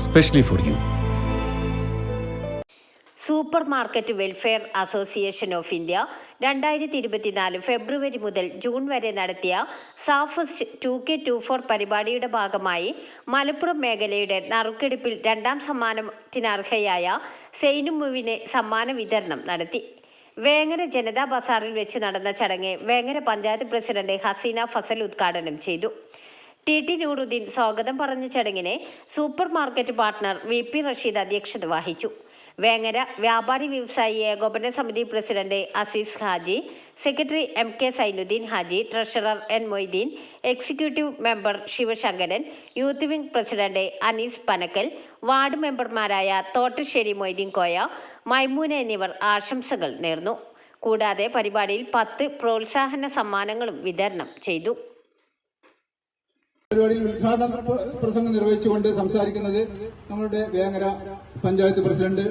specially for you super market welfare association of India രണ്ടായിരത്തി ഇരുപത്തിനാല് ഫെബ്രുവരി മുതൽ ജൂൺ വരെ നടത്തിയ സാഫസ്റ്റ് ടു കെ ടു ഫോർ പരിപാടിയുടെ ഭാഗമായി മലപ്പുറം മേഖലയുടെ നറുക്കെടുപ്പിൽ രണ്ടാം സമ്മാനത്തിനർഹയായ സെയ്നുമുവിന് സമ്മാന വിതരണം നടത്തി. വേങ്ങര ജനതാ ബസാറിൽ വെച്ച് നടന്ന ചടങ്ങ് വേങ്ങര പഞ്ചായത്ത് പ്രസിഡന്റ് ഹസീന ഫസൽ ഉദ്ഘാടനം ചെയ്തു. ടി ടി നൂറുദ്ദീൻ സ്വാഗതം പറഞ്ഞ ചടങ്ങിനെ super market partner V P Rasheed അധ്യക്ഷത വഹിച്ചു. വേങ്ങര വ്യാപാരി വ്യവസായി ഏകോപന സമിതി president Aziz Haji secretary M K Sainuddin Haji treasurer N Moideen executive member Sivasankaran youth wing president Anees Panakkal ward മെമ്പർമാരായ തോട്ടശ്ശേരി മൊയ്തീൻ കോയ മൈമൂന എന്നിവർ ആശംസകൾ നേർന്നു. കൂടാതെ പരിപാടിയിൽ പത്ത് പ്രോത്സാഹന സമ്മാനങ്ങളും വിതരണം ചെയ്തു. പരിപാടിയിൽ ഉദ്ഘാടന പ്ര- പ്രസംഗം നിർവഹിച്ചുകൊണ്ട് സംസാരിക്കുന്നത് നമ്മുടെ Vengara panchayat president.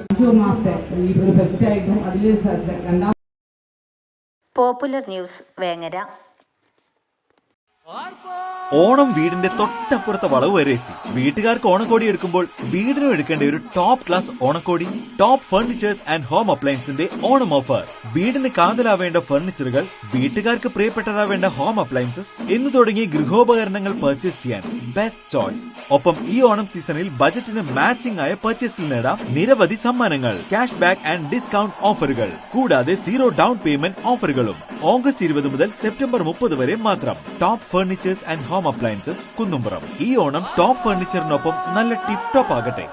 Popular news Vengara. Onam വീടിന്റെ തൊട്ടപ്പുറത്തെ വളവ് വരെ എത്തി. വീട്ടുകാർക്ക് ഓണക്കോടി എടുക്കുമ്പോൾ വീടിനും എടുക്കേണ്ട ഒരു ടോപ്പ് ക്ലാസ് ഓണക്കോടി ടോപ്പ് ഫർണിച്ചേഴ്സ് ആൻഡ് ഹോം അപ്ലയൻസിന്റെ ഓണം ഓഫർ വീടിന് കാതലാവേണ്ട ഫർണിച്ചറുകൾ വീട്ടുകാർക്ക് പ്രിയപ്പെട്ടതാവേണ്ട ഹോം അപ്ലയൻസസ് എന്ന് തുടങ്ങി ഗൃഹോപകരണങ്ങൾ പർച്ചേസ് ചെയ്യാൻ ബെസ്റ്റ് ചോയ്സ് ഒപ്പം ഈ ഓണം സീസണിൽ ബജറ്റിന് മാച്ചിംഗ് ആയ പർച്ചേസിൽ നേടാം നിരവധി സമ്മാനങ്ങൾ ക്യാഷ് ബാക്ക് ആൻഡ് ഡിസ്കൗണ്ട് ഓഫറുകൾ കൂടാതെ സീറോ ഡൗൺ പേയ്മെന്റ് ഓഫറുകളും ഓഗസ്റ്റ് ഇരുപത് മുതൽ സെപ്റ്റംബർ മുപ്പത് വരെ മാത്രം. Top furnitures and home appliances Kunnumpuram. ഈ ഓണം ടോപ്പ് ഫർണിച്ചറിനൊപ്പം നല്ല ടിപ് ടോപ്പ് ആകട്ടെ